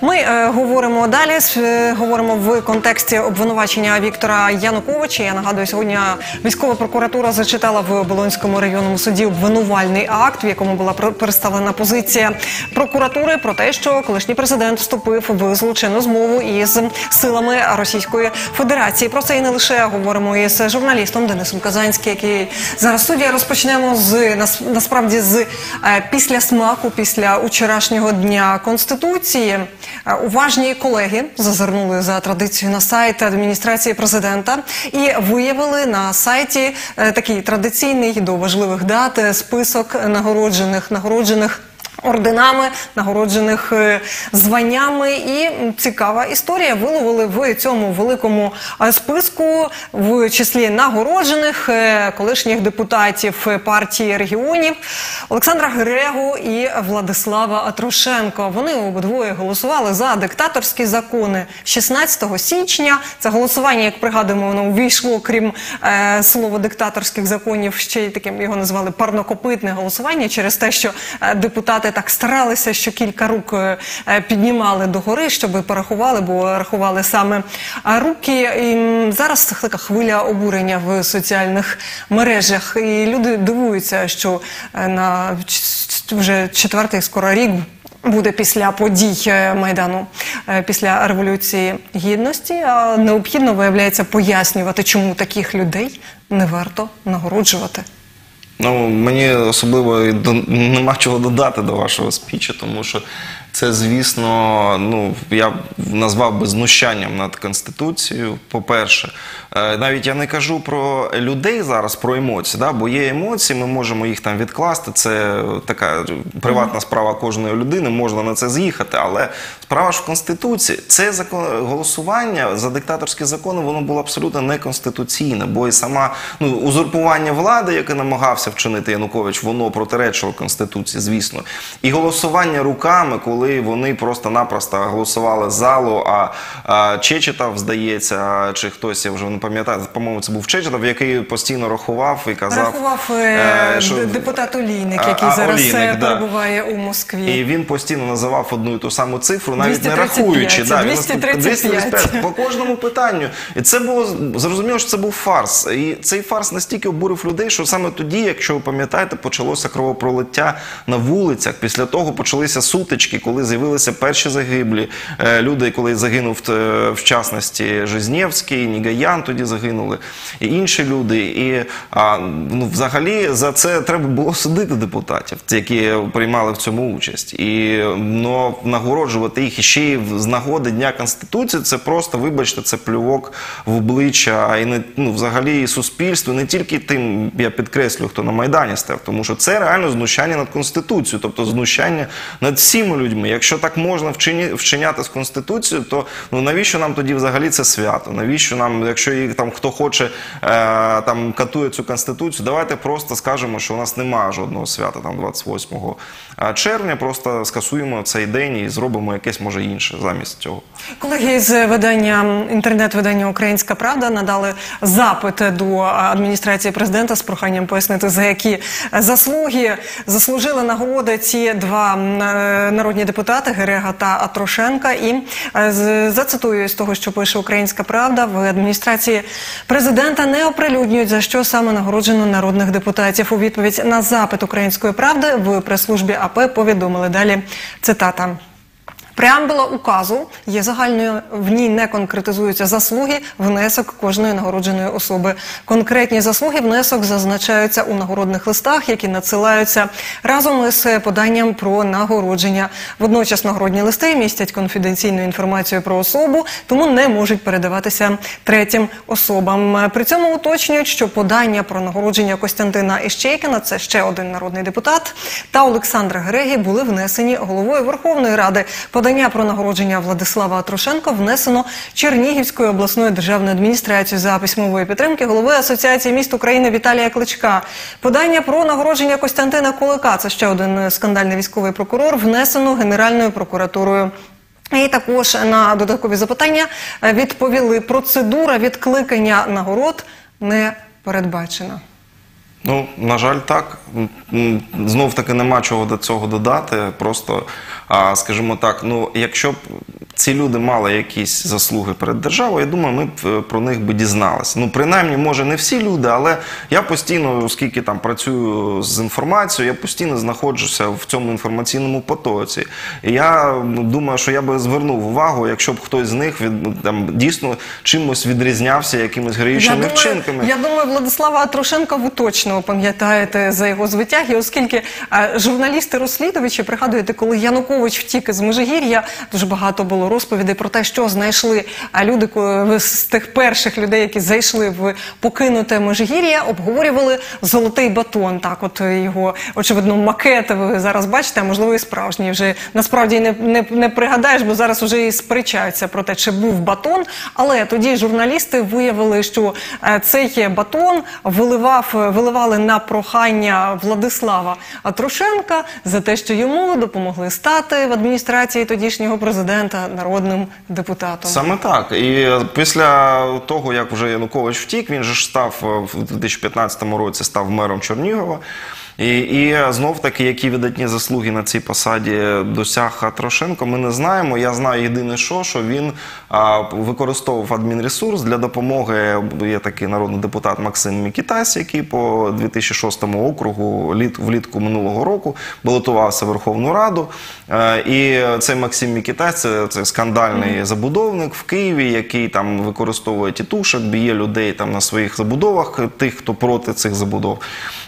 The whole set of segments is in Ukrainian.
Ми е, говоримо далі. е, говоримо в контексті обвинувачення Віктора Януковича. Я нагадую, сьогодні військова прокуратура зачитала в Оболонському районному суді обвинувальний акт, в якому була пр- представлена позиція прокуратури про те, що колишній президент вступив в злочинну змову із силами Російської Федерації. Про це і не лише говоримо із журналістом Денисом Казанським, який зараз в розпочнемо з нас- насправді з е, після смаку, після вчорашнього дня конституції. Е, Уважні колеги зазирнули за традицією на сайт адміністрації президента і виявили на сайті е, такий традиційний до важливих дат е, список нагороджених нагороджених. Орденами нагороджених е, званнями, і цікава історія. Виловили в цьому великому е, списку, в числі нагороджених е, колишніх депутатів партії регіонів Олександра Грегу і Владислава Атрошенко. Вони обидвоє голосували за диктаторські закони 16 січня. Це голосування, як пригадуємо, воно увійшло, крім е, слова диктаторських законів, ще й таким його назвали парнокопитне голосування через те, що е, депутати так старалися, що кілька рук е, е, піднімали догори, щоб порахували, бо рахували саме руки. І зараз така хвиля обурення в соціальних мережах. І люди дивуються, що е, на вже четвертий скоро рік. Буде після подій майдану після революції гідності. А необхідно виявляється пояснювати, чому таких людей не варто нагороджувати. Ну, мені особливо і до- нема чого додати до вашого спічу, тому що це, звісно, ну я б назвав би знущанням над конституцією. По-перше, Е, навіть я не кажу про людей зараз, про емоції, да? бо є емоції, ми можемо їх там відкласти. Це така приватна справа кожної людини, можна на це з'їхати. Але справа ж в конституції. Це закон голосування за диктаторські закони, воно було абсолютно неконституційне, бо і сама ну узурпування влади, яке намагався вчинити Янукович, воно протиречило конституції, звісно. І голосування руками, коли вони просто-напросто голосували залу, а, а Чечетов, здається, чи хтось я вже не пам'ятаю, по-моєму, це був Чечетов, який постійно рахував і казав, Рахував е, е, що- депутат Олійник, який а, зараз Олійник, е, да. перебуває у Москві. І він постійно називав одну і ту саму цифру, навіть не рахуючи. 235. 235 по кожному питанню. І це було зрозуміло, що це був фарс. І цей фарс настільки обурив людей, що саме тоді, якщо ви пам'ятаєте, почалося кровопролиття на вулицях. Після того почалися сутички, коли з'явилися перші загиблі е, люди, коли загинув е, в частності Жизнєвський, Нігаян тоді загинули, і інші люди. І а, ну, взагалі за це треба було судити депутатів, які приймали в цьому участь. І ну, нагороджувати їх іще й з нагоди Дня Конституції, це просто, вибачте, це плювок в обличчя, і не ну, взагалі і суспільству, не тільки тим, я підкреслю, хто на Майдані став, тому що це реально знущання над Конституцією, тобто знущання над всіма людьми. Якщо так можна вчиняти з Конституцією, то ну навіщо нам тоді взагалі це свято? Навіщо нам, якщо їх там хто хоче е, там катує цю конституцію, давайте просто скажемо, що у нас немає жодного свята там 28 червня. Просто скасуємо цей день і зробимо якесь може інше замість цього. Колеги з видання інтернет-видання Українська Правда надали запит до адміністрації президента з проханням пояснити, за які заслуги заслужили нагороди ці два е, народні депутати Герега та Атрошенка. І е, зацитую з того, що пише Українська Правда в адміністрації президента не оприлюднюють за що саме нагороджено народних депутатів. У відповідь на запит Української правди в прес-службі АП повідомили далі цитата. Преамбула указу є загальною, в ній не конкретизуються заслуги, внесок кожної нагородженої особи. Конкретні заслуги внесок зазначаються у нагородних листах, які надсилаються разом із поданням про нагородження. Водночас нагородні листи містять конфіденційну інформацію про особу, тому не можуть передаватися третім особам. При цьому уточнюють, що подання про нагородження Костянтина Іщейкіна, це ще один народний депутат, та Олександра Греги були внесені головою Верховної Ради. Подання про нагородження Владислава Трошенко внесено Чернігівською обласною державною адміністрацією за письмової підтримки голови Асоціації міст України Віталія Кличка. Подання про нагородження Костянтина Кулика, це ще один скандальний військовий прокурор, внесено Генеральною прокуратурою. І також на додаткові запитання відповіли, процедура відкликання нагород не передбачена. Ну, на жаль, так. Знов таки нема чого до цього додати. Просто, а, скажімо так, ну якщо б ці люди мали якісь заслуги перед державою, я думаю, ми б е, про них би дізналися. Ну, принаймні, може, не всі люди, але я постійно, оскільки там працюю з інформацією, я постійно знаходжуся в цьому інформаційному потоці. І я думаю, що я би звернув увагу, якщо б хтось з них від ну, там дійсно чимось відрізнявся, якимись героїчними вчинками. я думаю, Владислава Трошенка ви точно пам'ятаєте за його звитяг. І оскільки е, журналісти-розслідувачі, пригадуєте, коли Янукович втік з Межигір'я, дуже багато було розповідей про те, що знайшли люди з тих перших людей, які зайшли в покинуте Межигір'я, обговорювали золотий батон. Так, от його очевидно макет ви зараз бачите, а можливо і справжній. Вже насправді не, не, не пригадаєш, бо зараз вже і сперечаються про те, чи був батон. Але тоді журналісти виявили, що е, цей батон виливав, виливали на прохання Владислава Трошенка за те, що йому допомогли стати в адміністрації тодішнього президента народним депутатом. Саме так. І е, після того, як вже Янукович втік, він же ж став е, в 2015 році став мером Чернігова. І, і знов таки, які видатні заслуги на цій посаді досяг Трошенко, ми не знаємо. Я знаю єдине, що, що він а, використовував адмінресурс для допомоги. Є такий народний депутат Максим Мікітась, який по 2006 округу літ, влітку минулого року балотувався в Верховну Раду. Е, І цей Максим Мікітась це, це скандальний забудовник в Києві, який там використовує тітушок, б'є людей там на своїх забудовах, тих, хто проти цих забудов.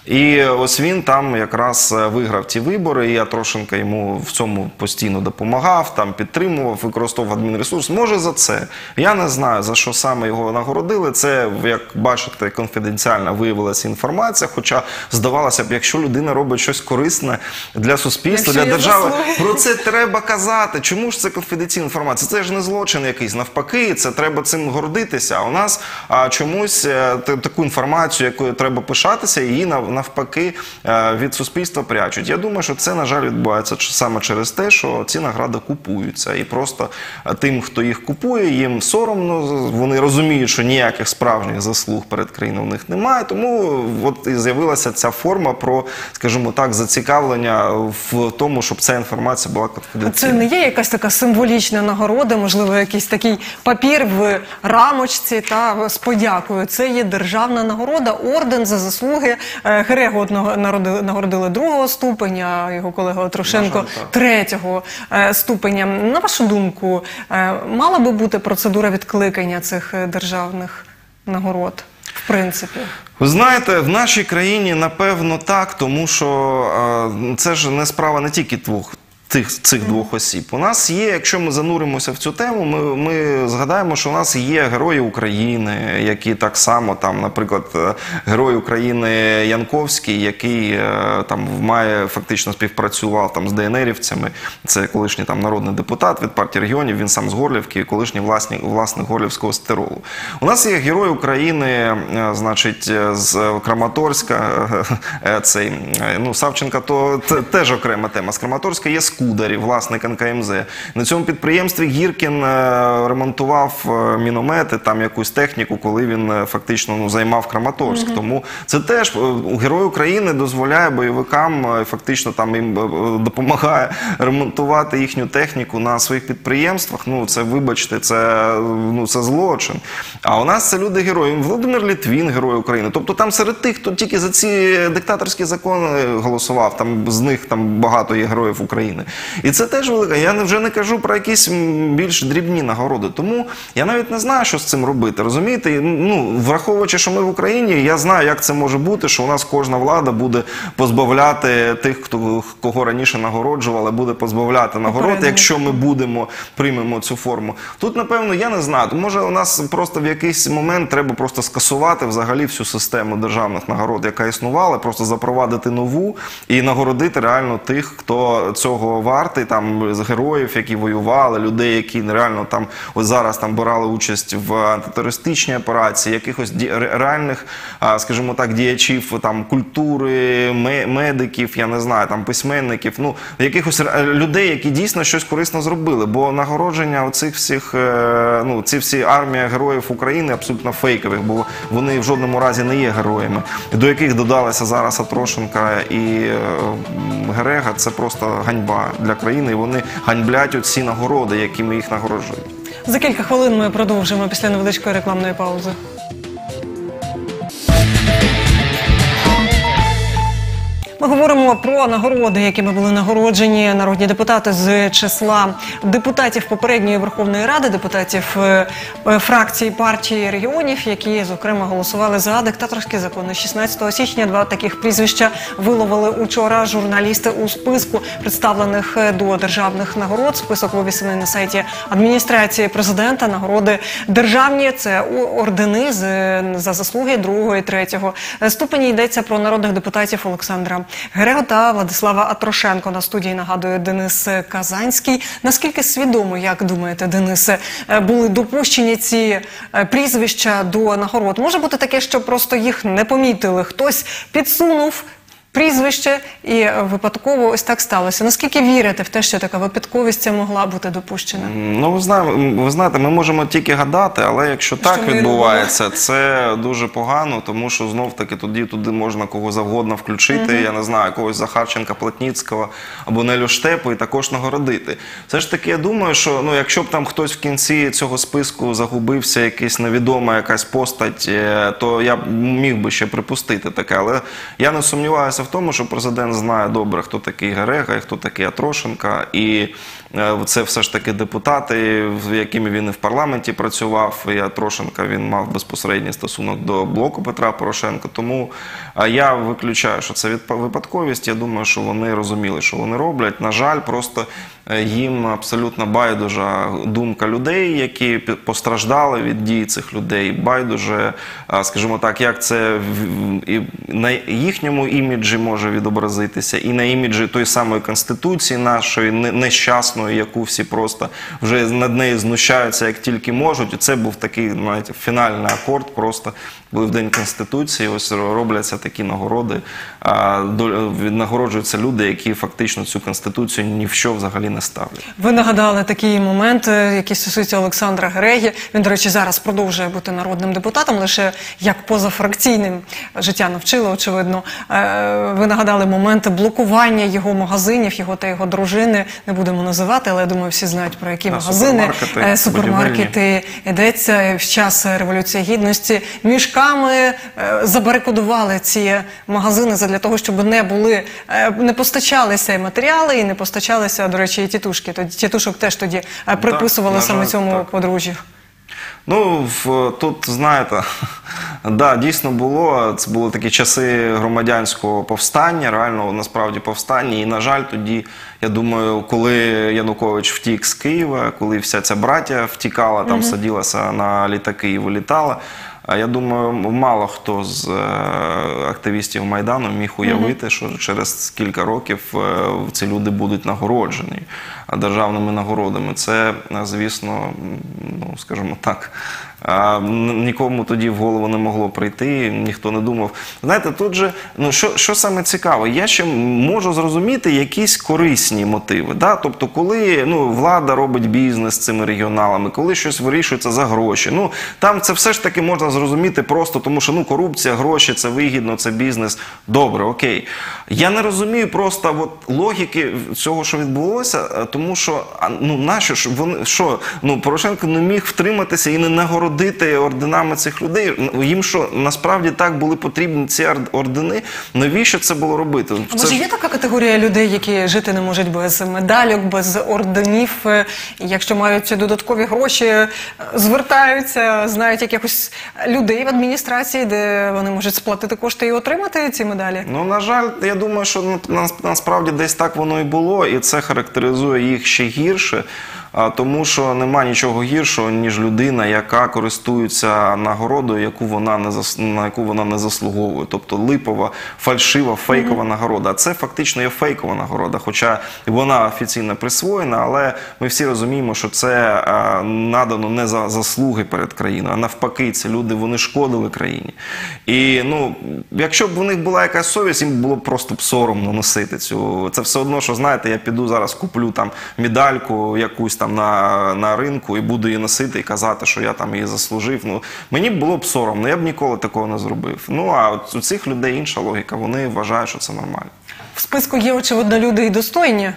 І ось він там якраз е, виграв ті вибори. І я Трошенка йому в цьому постійно допомагав, там підтримував, використовував адмінресурс. Може за це. Я не знаю за що саме його нагородили. Це як бачите, конфіденціальна виявилася інформація. Хоча здавалося б, якщо людина робить щось корисне для суспільства, Якщо для держави, про це треба казати. Чому ж це конфіденційна інформація? Це ж не злочин якийсь. Навпаки, це треба цим гордитися. А у нас а, чомусь е, таку інформацію, якою треба пишатися, її навпаки е, від суспільства прячуть. Я думаю, що це на жаль відбувається саме через те, що ці награди купуються, і просто е, тим, хто їх купує, їм соромно. Вони розуміють, що ніяких справжніх заслуг перед країною в них немає. Тому от і з'явилася ця форма про, скажімо так, зацікавлення в тому, щоб ця інформація була Це не є якась така символічна нагорода, можливо, якийсь такий папір в рамочці та з подякою. Це є державна нагорода, орден за заслуги. Е, Грего одного народили- нагородили другого ступеня, його колега Трошенко третього е, ступеня. На вашу думку, е, мала би бути процедура відкликання цих е, державних нагород, в принципі? Ви знаєте, в нашій країні напевно так, тому що е, це ж не справа не тільки двох. Цих, цих двох осіб. У нас є, якщо ми зануримося в цю тему, ми, ми згадаємо, що у нас є герої України, які так само, там, наприклад, е, герой України Янковський, який е, там має фактично співпрацював там з ДНРівцями. Це колишній там народний депутат від партії регіонів. Він сам з Горлівки, колишній власник, власник Горлівського стеролу. У нас є герой України, е, значить, з Краматорська. Цей ну Савченка, то теж окрема тема. З Краматорська є Скударів, власник НКМЗ. На цьому підприємстві Гіркін е, ремонтував е, міномети, там якусь техніку, коли він е, фактично ну, займав Краматорськ. Тому це теж герой України дозволяє бойовикам фактично там їм допомагає ремонтувати їхню техніку на своїх підприємствах. Ну це вибачте, це ну це злочин. А у нас це люди герої. Володимир Літвін, герой України. Тобто там серед тих, хто тільки за ці диктаторські закони голосував, там з них там багато є героїв України. І це теж велика. Я вже не кажу про якісь більш дрібні нагороди. Тому я навіть не знаю, що з цим робити. Розумієте? Ну враховуючи, що ми в Україні, я знаю, як це може бути, що у нас кожна влада буде позбавляти тих, хто кого раніше нагороджували, буде позбавляти нагород, якщо ми будемо приймемо цю форму. Тут, напевно, я не знаю. Може, у нас просто в якийсь момент треба просто скасувати взагалі всю систему державних нагород, яка існувала, просто запровадити нову і нагородити реально тих, хто цього вартий там з героїв, які воювали, людей, які реально там ось зараз там брали участь в антитерористичній операції, якихось реальних, скажімо так, діячів там культури, ме- медиків, я не знаю, там письменників, ну якихось людей, які дійсно щось корисно зробили. Бо нагородження оцих всіх, е, ну ці всі армія героїв України абсолютно фейкових, бо вони в жодному разі не є героями, до яких додалися зараз Атрошенка і е, Герега. Це просто ганьба для країни. І вони ганьблять оці нагороди, якими їх нагороджують. За кілька хвилин ми продовжимо після невеличкої рекламної паузи. Ми говоримо про нагороди, якими були нагороджені народні депутати з числа депутатів попередньої Верховної Ради, депутатів е, е, фракції партії регіонів, які зокрема голосували за диктаторські закони. 16 січня два таких прізвища виловили учора журналісти у списку представлених е, до державних нагород. Список вивісений на сайті адміністрації президента. Нагороди державні це ордени за заслуги другого і третього ступені. Йдеться про народних депутатів Олександра Герега та Владислава Атрошенко. На студії нагадує Денис Казанський. Наскільки свідомо, як думаєте, Денисе, е, були допущені ці е, прізвища до нагород? Може бути таке, що просто їх не помітили. Хтось підсунув. Прізвище і випадково ось так сталося. Наскільки вірите в те, що така випадковість ця могла бути допущена? Ну, ви знаєте, ви знаєте, ми можемо тільки гадати, але якщо так ми і відбувається, це дуже погано, тому що знов таки тоді туди можна кого завгодно включити. Я не знаю, когось Захарченка, Платніцького або Нелю Штепу і також нагородити. Все ж таки, я думаю, що ну, якщо б там хтось в кінці цього списку загубився, якась невідома якась постать, е, то я б міг би ще припустити таке. Але я не сумніваюся в тому, що президент знає добре, хто такий Герега і хто такий Атрошенка. І це все ж таки депутати, з якими він і в парламенті працював. І Атрошенка він мав безпосередній стосунок до блоку Петра Порошенка. Тому е, я виключаю, що це випадковість. Я думаю, що вони розуміли, що вони роблять. На жаль, просто е, їм абсолютно байдужа думка людей, які постраждали від дій цих людей. Байдуже, е, скажімо так, як це і на їхньому іміджі може відобразитися, і на іміджі той самої конституції нашої не- нещасної, яку всі просто вже над нею знущаються як тільки можуть. І це був такий знаєте, фінальний акорд. Просто коли в день конституції ось робляться такі нагороди. а, Нагороджуються люди, які фактично цю конституцію ні в що взагалі не ставлять. Ви нагадали такий момент, е, який стосується Олександра Гереги. Він, до речі, зараз продовжує бути народним депутатом, лише як позафракційним життя навчило, очевидно. Е, Ви нагадали момент блокування його магазинів, його та його дружини. Не будемо називати, але я думаю, всі знають про які Да, магазини. супермаркети, Е, супермаркети йдеться в час революції гідності. Мішками е, забарикодували ці магазини для того, щоб не були е, не постачалися і матеріали, і не постачалися, до речі, і тітушки. Тоді тітушок теж тоді е, приписували на саме цьому так. подружжю. Ну, в, тут, знаєте, да, дійсно було. Це були такі часи громадянського повстання, реально насправді повстання. І, на жаль, тоді, я думаю, коли Янукович втік з Києва, коли вся ця браття втікала, там саділася на літаки і вилітала. Я думаю, мало хто з е, активістів Майдану міг уявити, що через кілька років е, ці люди будуть нагороджені державними нагородами. Це, е, звісно, ну скажімо так, е, нікому тоді в голову не могло прийти, ніхто не думав. Знаєте, тут же ну що, що саме цікаво, я ще можу зрозуміти якісь корисні мотиви. Да? Тобто, коли ну, влада робить бізнес з цими регіоналами, коли щось вирішується за гроші. Ну там це все ж таки можна зрозуміти просто, тому що ну корупція, гроші, це вигідно, це бізнес. Добре, окей. Я не розумію просто от, логіки цього, що відбулося, е, тому що ну нащо ж вони що? Ну Порошенко не міг втриматися і не нагородити орденами цих людей. Їм що насправді так були потрібні ці ордени? Навіщо це було робити? А Це може ж- є така категорія людей, які жити не можуть без медальок, без орденів, е, якщо мають додаткові гроші, е, звертаються, знають якихось людей в адміністрації, де вони можуть сплатити кошти і отримати ці медалі? Ну, на жаль, я думаю, що на- нас- насправді десь так воно і було, і це характеризує їх ще гірше. А, тому що нема нічого гіршого, ніж людина, яка користується нагородою, яку вона не зас... на яку вона не заслуговує. Тобто липова, фальшива, фейкова нагорода. А це фактично є фейкова нагорода, хоча вона офіційно присвоєна, але ми всі розуміємо, що це надано не за заслуги перед країною, а навпаки, ці люди вони шкодили країні. І ну, якщо б у них була якась совість, їм було б просто б соромно носити цю. Це все одно, що знаєте, я піду зараз куплю там медальку якусь там на, на ринку і буду її носити і казати, що я там її заслужив. Ну мені було б соромно, я б ніколи такого не зробив. Ну а от у цих людей інша логіка, вони вважають, що це нормально. В списку є, очевидно, люди і достойні.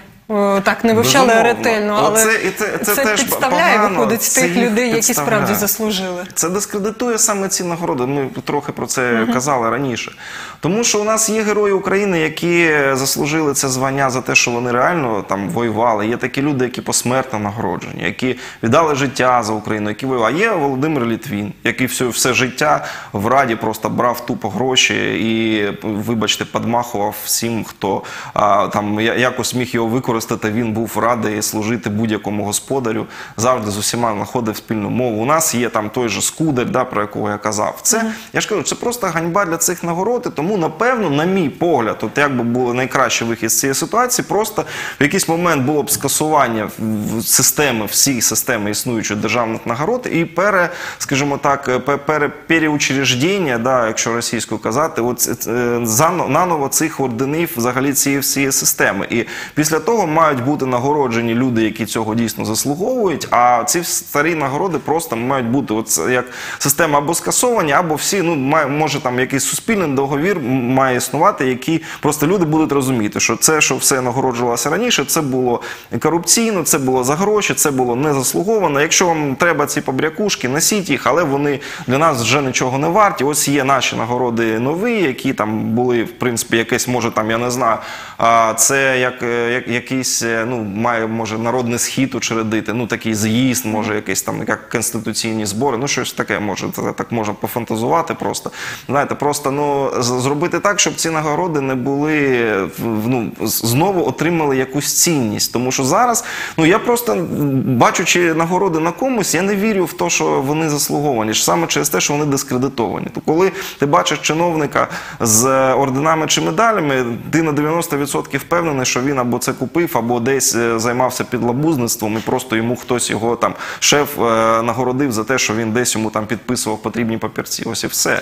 Так, не вивчали Безумовно. ретельно, але Оце- і це- це теж підставляє, погано, виходить, це тих людей, які справді заслужили. Це дискредитує саме ці нагороди. Ми трохи про це казали раніше. Тому що у нас є герої України, які заслужили це звання за те, що вони реально там воювали. Є такі люди, які посмертно нагороджені, які віддали життя за Україну, які воювали. А є Володимир Літвін, який все, все життя в раді просто брав тупо гроші і, вибачте, подмахував всім, хто а, там якось міг його використати. Він був радий служити будь-якому господарю, завжди з усіма знаходив спільну мову. У нас є там той же скудар, да, про якого я казав. Це я ж кажу, це просто ганьба для цих нагород. І тому, напевно, на мій погляд, от як би було найкращий вихід з цієї ситуації, просто в якийсь момент було б скасування системи, всі системи існуючої державних нагород, і пере, скажімо так, пе- пере, переучреждення, да, якщо російською казати, от це- це, наново цих орденів взагалі цієї всієї системи. І після того мають бути нагороджені люди, які цього дійсно заслуговують. А ці старі нагороди просто мають бути як система або скасовані, або всі ну може там якийсь суспільний договір має існувати, який просто люди будуть розуміти, що це, що все нагороджувалося раніше, це було корупційно, це було за гроші, це було не заслуговано. Якщо вам треба ці побрякушки, носіть їх, але вони для нас вже нічого не варті. Ось є наші нагороди нові, які там були, в принципі, якесь, може там, я не знаю, це як, е, як якийсь, е, ну, має, може, народний схід учредити, ну такий з'їзд, може, якийсь там як конституційні збори, ну щось таке може, так можна пофантазувати просто. Знаєте, просто ну зробити так, щоб ці нагороди не були ну, знову отримали якусь цінність. Тому що зараз, ну я просто бачучи нагороди на комусь, я не вірю в те, що вони заслуговані. Саме через те, що вони дискредитовані. То коли ти бачиш чиновника з орденами чи медалями, ти на 90% впевнений, що він або це купив, або десь е, займався підлабузництвом, і просто йому хтось його там шеф е, нагородив за те, що він десь йому там підписував потрібні папірці. Ось і все.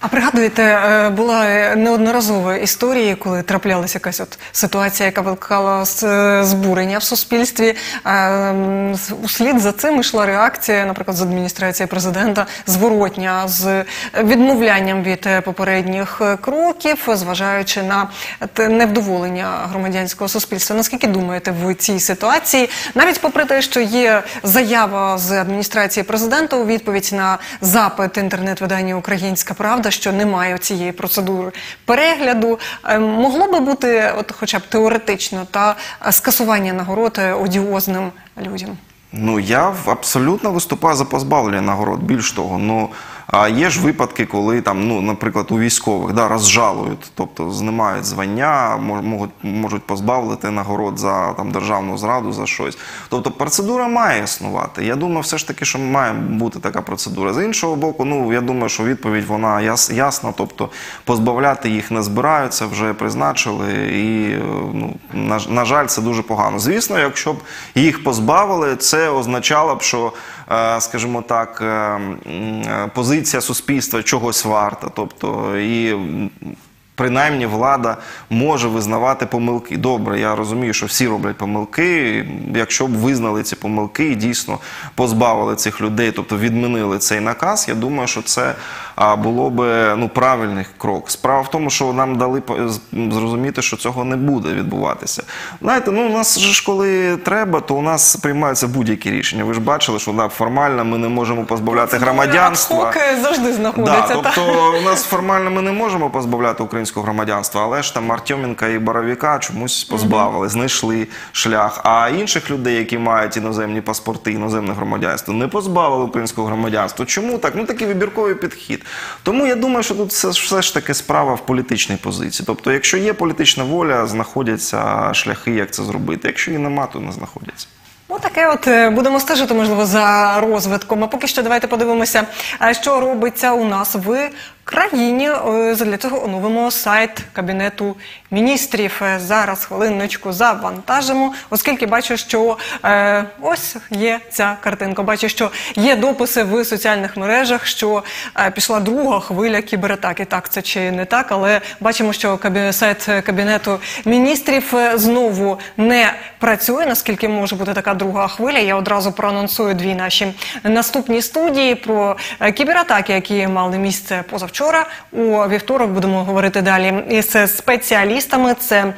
А пригадуєте, е, була неодноразова історія, коли траплялася якась от ситуація, яка викликала збурення в суспільстві. Е, м, з- Услід за цим йшла реакція, наприклад, з адміністрації президента, зворотня з відмовлянням від е, попередніх е, кроків, зважаючи на невдоволення громадянського суспільства. Наскільки думаєте в цій ситуації, навіть попри те, що є заява з адміністрації президента у відповідь на запит інтернет-видання Українська Правда, що немає цієї процедури перегляду, е, могло би бути, от, хоча б теоретично, та е, скасування нагород е, одіозним людям. Ну я абсолютно виступаю за позбавлення нагород. Більш того, ну а є ж випадки, коли там, ну, наприклад, у військових да, розжалують, тобто знімають звання, можуть, можуть позбавити нагород за там державну зраду за щось. Тобто процедура має існувати. Я думаю, все ж таки, що має бути така процедура. З іншого боку, ну я думаю, що відповідь вона яс, ясна. Тобто позбавляти їх не збираються, вже призначили, і ну на, на жаль, це дуже погано. Звісно, якщо б їх позбавили, це означало б, що, скажімо так, е, е, позиція суспільства чогось варта. Тобто і. Принаймні влада може визнавати помилки. Добре, я розумію, що всі роблять помилки. Якщо б визнали ці помилки і дійсно позбавили цих людей, тобто відмінили цей наказ, я думаю, що це було б ну, правильний крок. Справа в тому, що нам дали зрозуміти, що цього не буде відбуватися. Знаєте, ну у нас ж коли треба, то у нас приймаються будь-які рішення. Ви ж бачили, що да, формально ми не можемо позбавляти громадянства. Завжди знаходиться. Да, тобто у нас формально ми не можемо позбавляти українського громадянства, але ж там Артеменка і Боровіка чомусь позбавили, знайшли шлях. А інших людей, які мають іноземні паспорти, іноземне громадянство, не позбавили українського громадянства. Чому так? Ну такий вибірковий підхід. Тому я думаю, що тут це все ж таки справа в політичній позиції. Тобто, якщо є політична воля, знаходяться шляхи, як це зробити. Якщо її нема, то не знаходяться. Отаке от е, будемо стежити, можливо, за розвитком. А поки що давайте подивимося, е, що робиться у нас в країні. Е, Задля цього оновимо сайт Кабінету міністрів. Е, Зараз хвилиночку завантажимо, оскільки бачу, що е, ось є ця картинка. Бачу, що є дописи в соціальних мережах, що е, пішла друга хвиля кібератаки. Так, це чи не так, але бачимо, що кабі... сайт Кабінету міністрів е, знову не працює. Наскільки може бути така друга хвиля? Я одразу проанонсую дві наші наступні студії про кібератаки, які мали місце позавчора. У вівторок будемо говорити далі із спеціалістами. Це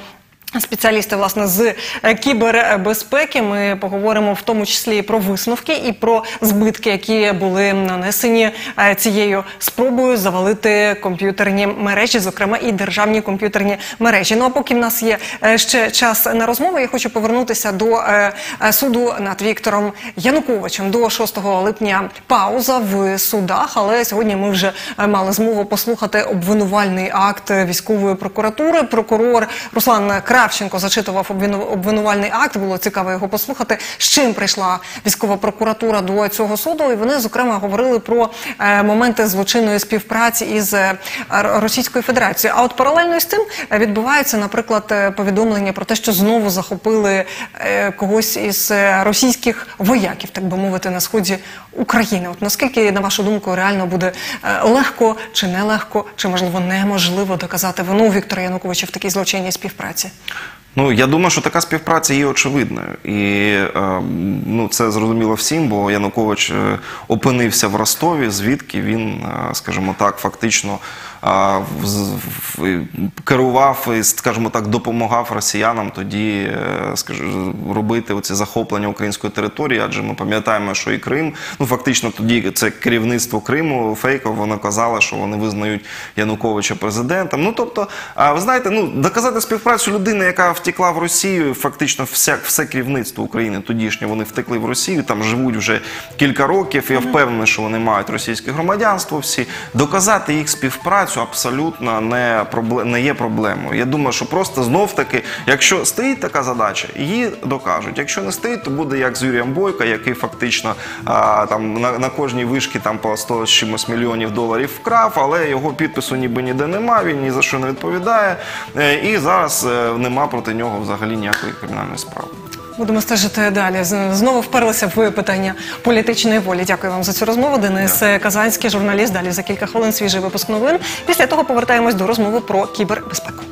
Спеціалісти власне з е, кібербезпеки. Ми поговоримо в тому числі і про висновки і про збитки, які були нанесені е, цією спробою завалити комп'ютерні мережі, зокрема і державні комп'ютерні мережі. Ну а поки в нас є е, ще час на розмову, я хочу повернутися до суду над Віктором Януковичем. До 6 липня пауза в судах, але сьогодні ми вже мали змогу послухати обвинувальний акт військової прокуратури. Прокурор Руслан Кравченко зачитував обвину- обвинувальний акт. Було цікаво його послухати. З чим прийшла військова прокуратура до цього суду? І вони зокрема говорили про е, моменти злочинної співпраці із е, Російською Федерацією. А от паралельно з цим е, відбувається, наприклад, повідомлення про те, що знову захопили когось із російських вояків, так би мовити, на сході України. От наскільки, на вашу думку, реально буде легко чи нелегко, чи можливо неможливо доказати вину Віктора Януковича в такій злочинній співпраці? Ну, я думаю, що така співпраця є очевидною. І е, ну, це зрозуміло всім, бо Янукович е, опинився в Ростові, звідки він, е, скажімо так, фактично керував і, скажімо так, допомагав росіянам тоді е, скажу, робити оці захоплення української території, адже ми пам'ятаємо, що і Крим, ну фактично тоді це керівництво Криму фейково, воно казало, що вони визнають Януковича президентом. Ну тобто, ви знаєте, ну доказати співпрацю людини, яка втекла в Росію, фактично вся, все керівництво України тодішнє, вони втекли в Росію, там живуть вже кілька років. Я впевнений, що вони мають російське громадянство. Всі доказати їх співпрацю абсолютно не пробле- не є проблемою. Я думаю, що просто знов таки, якщо стоїть така задача, її докажуть. Якщо не стоїть, то буде як з Юрієм Бойко, який фактично а, там на, на кожній вишки там по 100 з чимось мільйонів доларів вкрав, але його підпису ніби ніде нема, він ні за що не відповідає. Е, І зараз е, нема проти нього взагалі ніякої кримінальної справи. Будемо стежити далі. Знову вперлися в питання політичної волі. Дякую вам за цю розмову. Денис Казанський, журналіст. Далі за кілька хвилин свіжий випуск новин. Після того повертаємось до розмови про кібербезпеку.